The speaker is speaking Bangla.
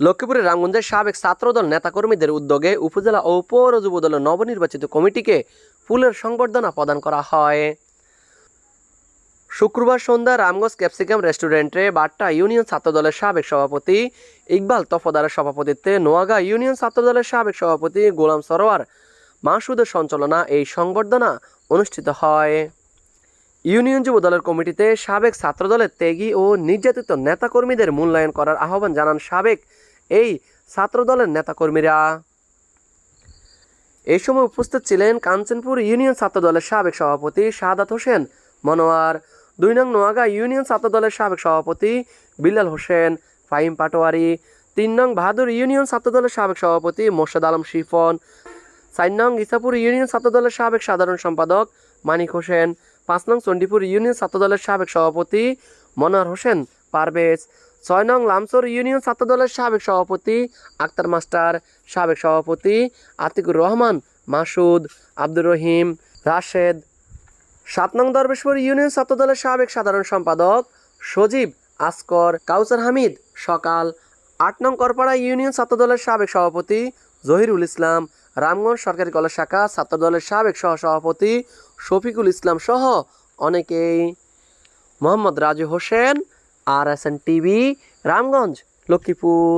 লক্ষ্মীপুরের রামগঞ্জের সাবেক ছাত্রদল নেতাকর্মীদের উদ্যোগে উপজেলা ও পৌর যুবদলের নবনির্বাচিত কমিটিকে ফুলের সংবর্ধনা প্রদান করা হয়। শুক্রবার সন্ধ্যা রামগঞ্জ ক্যাপসিকাম রেস্টুরেন্টে বাট্টা ইউনিয়ন ছাত্রদলের সাবেক সভাপতি ইকবাল তফদারের সভাপতিত্বে নোয়াগা ইউনিয়ন ছাত্রদলের সাবেক সভাপতি গোলাম সরোয়ার মাসুদের সঞ্চালনা এই সংবর্ধনা অনুষ্ঠিত হয়। ইউনিয়ন যুব দলের কমিটিতে সাবেক ছাত্রদলের ত্যাগী ও নির্যাতিত নেতাকর্মীদের মূল্যায়ন করার আহ্বান জানান সাবেক এই ছাত্রদলের নেতাকর্মীরা। এই সময় উপস্থিত ছিলেন কাঞ্চনপুর ইউনিয়ন ছাত্রদলের সাবেক সভাপতি শাহাদাত হোসেন মনোয়ার, দুই নং নোয়াগা ইউনিয়ন ছাত্রদলের সাবেক সভাপতি বিল্লাল হোসেন, ফাহিম পাটোয়ারি, তিন নং বাহাদুর ইউনিয়ন ছাত্রদলের সাবেক সভাপতি মোর্শেদ আলম শিফন, চার নং ইসাপুর ইউনিয়ন ছাত্রদলের সাবেক সাধারণ সম্পাদক মানিক হোসেন, পাঁচ নং চণ্ডীপুর ইউনিয়ন ছাত্রদলের সাবেক সভাপতি মনোয়ার হোসেন পারভেজ ছয় নং লামসর ইউনিয়ন ছাত্রদলের সাবেক সভাপতি, আক্তার মাস্টার সাবেক সভাপতি আতিকুর রহমান, মাসুদ আব্দুর রহিম, রাশেদ। সাত নং দরবেশ্বর ইউনিয়ন ছাত্রদলের সাবেক সাধারণ সম্পাদক সজীব আসকর, কাউসার হামিদ। সকাল আট নং করপাড়া ইউনিয়ন ছাত্রদলের সাবেক সভাপতি জহিরুল ইসলাম, রামগঞ্জ সরকারি কলেজ শাখা ছাত্রদলের সাবেক সহসভাপতি শফিকুল ইসলাম সহ অনেকেই। Mohammad Raju Hossain R S N TV Ramganj Lakshmipur